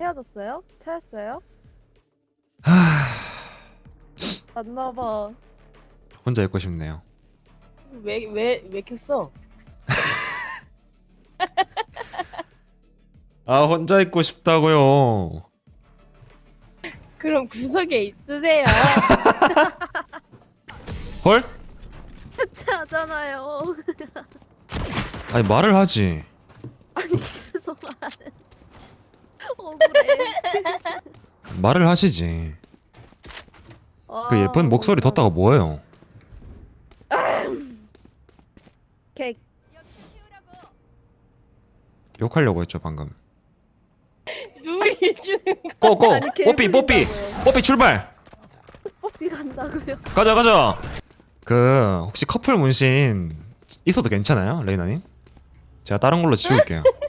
헤어졌어요? 차였어요? 하... 맞나봐. 혼자 있고 싶네요. 왜 왜 왜 켰어? 아 혼자 있고 싶다고요. 그럼 구석에 있으세요. 헐? 차잖아요. 아니 말을 하지. 계속 말해. 억울해. 말을 하시지. 그 아, 예쁜 목소리. 뒀다가 뭐예요? 걔 욕하려고 했죠 방금. 누이 주는 거. 고고 아니, 뽀삐 뽀삐. 뽀삐 출발. 뽀삐 간다고요. 가자 가자. 그 혹시 커플 문신 있어도 괜찮아요 레이나님? 제가 다른 걸로 지울게요.